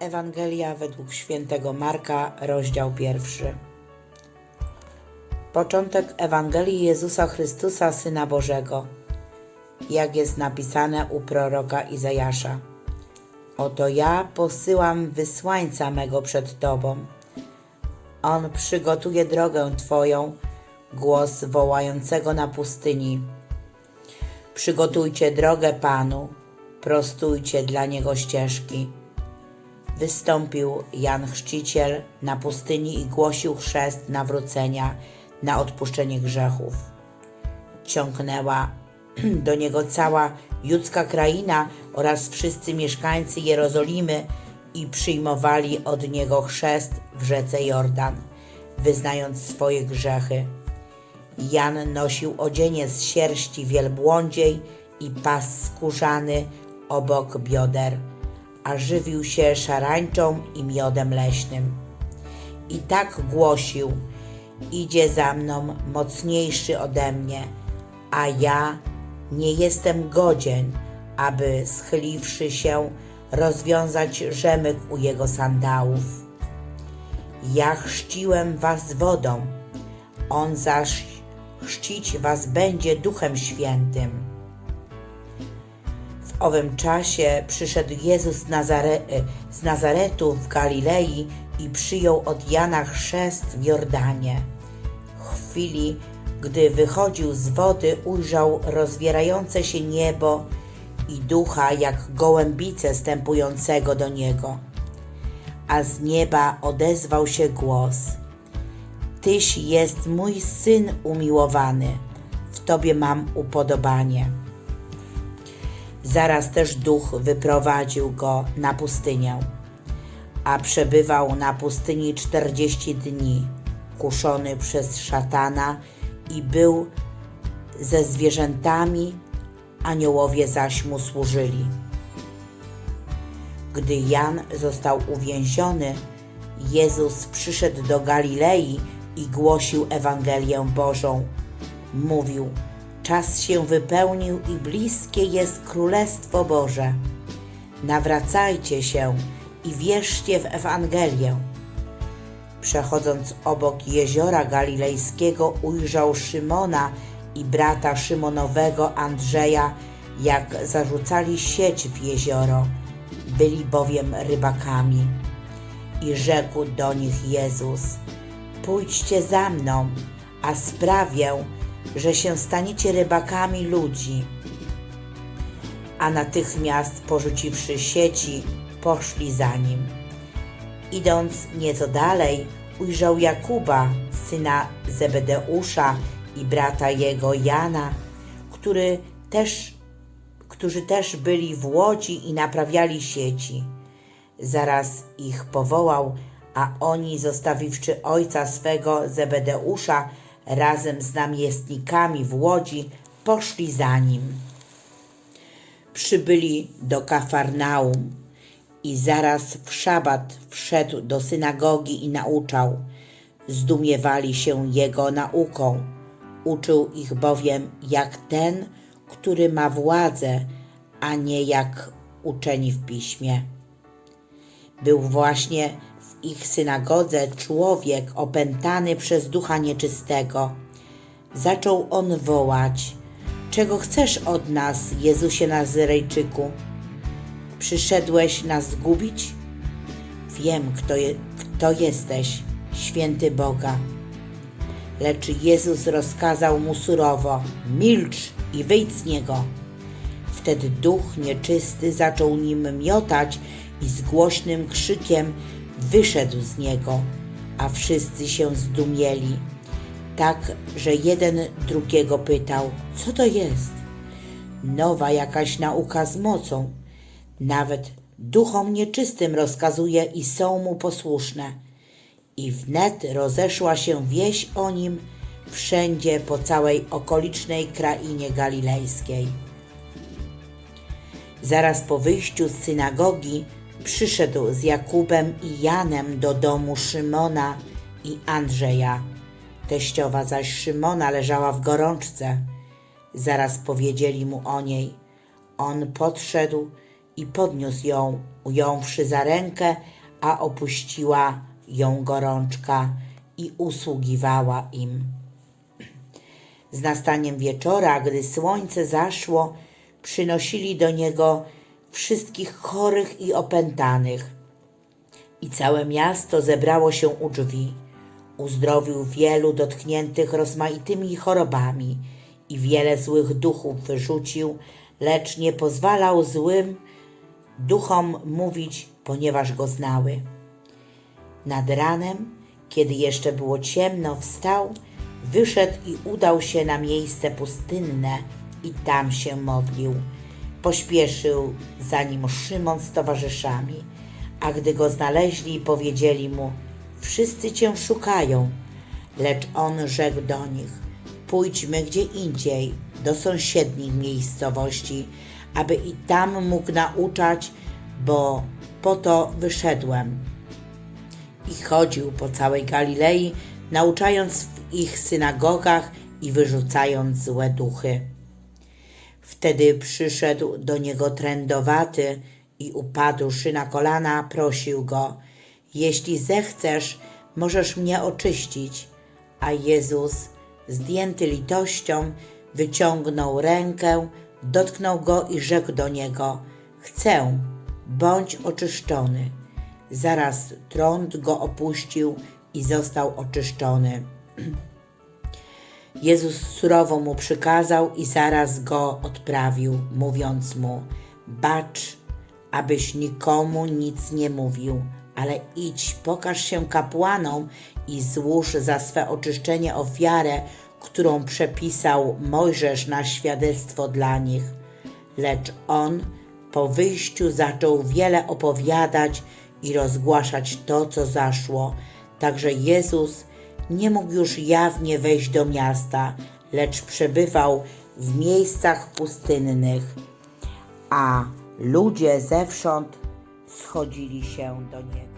Ewangelia według świętego Marka, rozdział pierwszy. Początek Ewangelii Jezusa Chrystusa, Syna Bożego, jak jest napisane u proroka Izajasza. Oto ja posyłam wysłańca mego przed Tobą. On przygotuje drogę Twoją, głos wołającego na pustyni. Przygotujcie drogę Panu, prostujcie dla Niego ścieżki. Wystąpił Jan Chrzciciel na pustyni i głosił chrzest nawrócenia na odpuszczenie grzechów. Ciągnęła do niego cała judzka kraina oraz wszyscy mieszkańcy Jerozolimy i przyjmowali od niego chrzest w rzece Jordan, wyznając swoje grzechy. Jan nosił odzienie z sierści wielbłądziej i pas skórzany obok bioder, a żywił się szarańczą i miodem leśnym. I tak głosił: Idzie za mną mocniejszy ode mnie, a ja nie jestem godzien, aby schyliwszy się, rozwiązać rzemyk u jego sandałów. Ja chrzciłem was wodą, on zaś chrzcić was będzie Duchem Świętym. Owym czasie przyszedł Jezus z, Nazare- z Nazaretu w Galilei i przyjął od Jana chrzest w Jordanie. W chwili, gdy wychodził z wody, ujrzał rozwierające się niebo i ducha jak gołębice stępującego do niego. A z nieba odezwał się głos – Tyś jest mój syn umiłowany, w tobie mam upodobanie. Zaraz też duch wyprowadził go na pustynię, a przebywał na pustyni czterdzieści dni, kuszony przez szatana i był ze zwierzętami, aniołowie zaś mu służyli. Gdy Jan został uwięziony, Jezus przyszedł do Galilei i głosił Ewangelię Bożą. Mówił: Czas się wypełnił i bliskie jest Królestwo Boże. Nawracajcie się i wierzcie w Ewangelię. Przechodząc obok jeziora galilejskiego, ujrzał Szymona i brata Szymonowego Andrzeja, jak zarzucali sieć w jezioro. Byli bowiem rybakami. I rzekł do nich Jezus: Pójdźcie za mną, a sprawię, że się staniecie rybakami ludzi. A natychmiast porzuciwszy sieci, poszli za nim. Idąc nieco dalej, ujrzał Jakuba, syna Zebedeusza i brata jego Jana, który też, którzy też byli w łodzi i naprawiali sieci. Zaraz ich powołał, a oni, zostawiwszy ojca swego Zebedeusza razem z namiestnikami w łodzi, poszli za nim. Przybyli do Kafarnaum i zaraz w szabat wszedł do synagogi i nauczał. Zdumiewali się jego nauką. Uczył ich bowiem jak ten, który ma władzę, a nie jak uczeni w piśmie. Był właśnie ich synagodze człowiek opętany przez ducha nieczystego. Zaczął on wołać: Czego chcesz od nas, Jezusie Nazarejczyku? Przyszedłeś nas zgubić? Wiem, kto, je, kto jesteś, święty Boga. Lecz Jezus rozkazał mu surowo: Milcz i wyjdź z niego. Wtedy duch nieczysty zaczął nim miotać i z głośnym krzykiem wyszedł z niego, a wszyscy się zdumieli, tak że jeden drugiego pytał: Co to jest? Nowa jakaś nauka z mocą. Nawet duchom nieczystym rozkazuje i są mu posłuszne. I wnet rozeszła się wieść o nim wszędzie po całej okolicznej krainie galilejskiej. Zaraz po wyjściu z synagogi przyszedł z Jakubem i Janem do domu Szymona i Andrzeja. Teściowa zaś Szymona leżała w gorączce. Zaraz powiedzieli mu o niej. On podszedł i podniósł ją, ująwszy za rękę, a opuściła ją gorączka i usługiwała im. Z nastaniem wieczora, gdy słońce zaszło, przynosili do niego wszystkich chorych i opętanych. I całe miasto zebrało się u drzwi. Uzdrowił wielu dotkniętych rozmaitymi chorobami i wiele złych duchów wyrzucił, lecz nie pozwalał złym duchom mówić, ponieważ go znały. Nad ranem, kiedy jeszcze było ciemno, wstał, wyszedł i udał się na miejsce pustynne i tam się modlił. Pośpieszył za nim Szymon z towarzyszami, a gdy go znaleźli, powiedzieli mu: Wszyscy cię szukają. Lecz on rzekł do nich: Pójdźmy gdzie indziej, do sąsiednich miejscowości, aby i tam mógł nauczać, bo po to wyszedłem i chodził po całej Galilei, nauczając w ich synagogach i wyrzucając złe duchy. Wtedy przyszedł do niego trędowaty i upadłszy na kolana, prosił go: Jeśli zechcesz, możesz mnie oczyścić. A Jezus, zdjęty litością, wyciągnął rękę, dotknął go i rzekł do niego: Chcę, bądź oczyszczony. Zaraz trąd go opuścił i został oczyszczony. Jezus surowo mu przykazał i zaraz go odprawił, mówiąc mu: Bacz, abyś nikomu nic nie mówił, ale idź, pokaż się kapłanom i złóż za swe oczyszczenie ofiarę, którą przepisał Mojżesz na świadectwo dla nich. Lecz on po wyjściu zaczął wiele opowiadać i rozgłaszać to, co zaszło. Także Jezus nie mógł już jawnie wejść do miasta, lecz przebywał w miejscach pustynnych, a ludzie zewsząd schodzili się do niego.